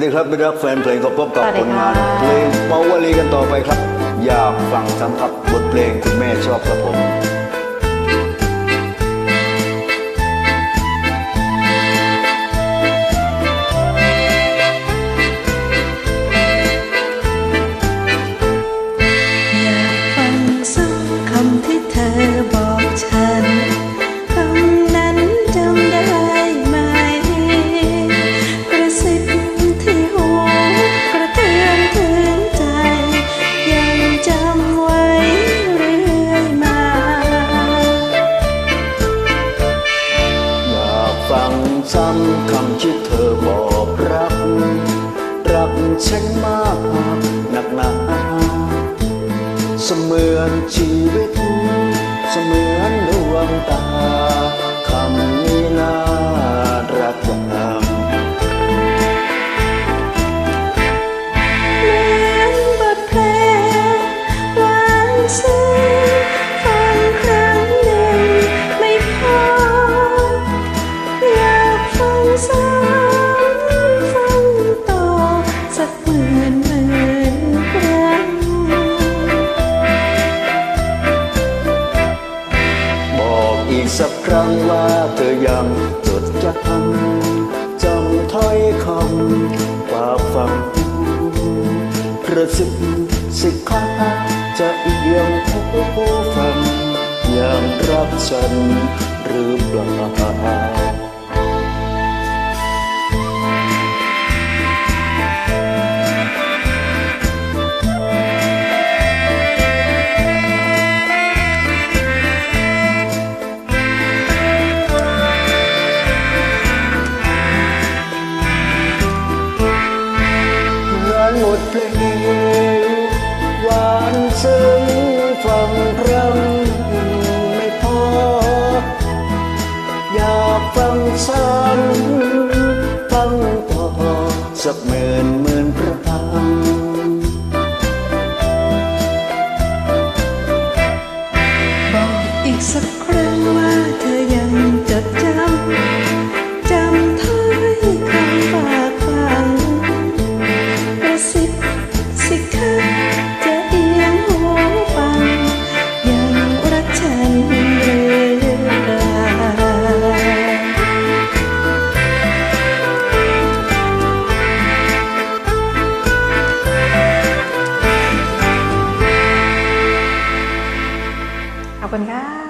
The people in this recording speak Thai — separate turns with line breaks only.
สวัสดีครับมิตรรักแฟนเพลงก็พบกับสวัสผดีลค่ะงานเพลงเปาวลีกันต่อไปครับ อยากฟังซ้ำครับบทเพลงคุณแม่ชอบครับผม ซ้ำคำที่เธอบอกรัก รักฉันมากหนักหนาเสมือนชีวิตเสมือน อีกสักครั้งว่าเธอยังจดจำจำถ้อยคำว่าฟังกระสิบสิค้าจะเอียงผู้ฟังยังรักฉันหรือเปล่า ดเพลงหวานซึ้งฟังพรำไม่พอ อยากฟังซ้ำฟังต่อสักหมื่นหมื่นประธรร
บอกอีกสัก ขอบคุณค่ะ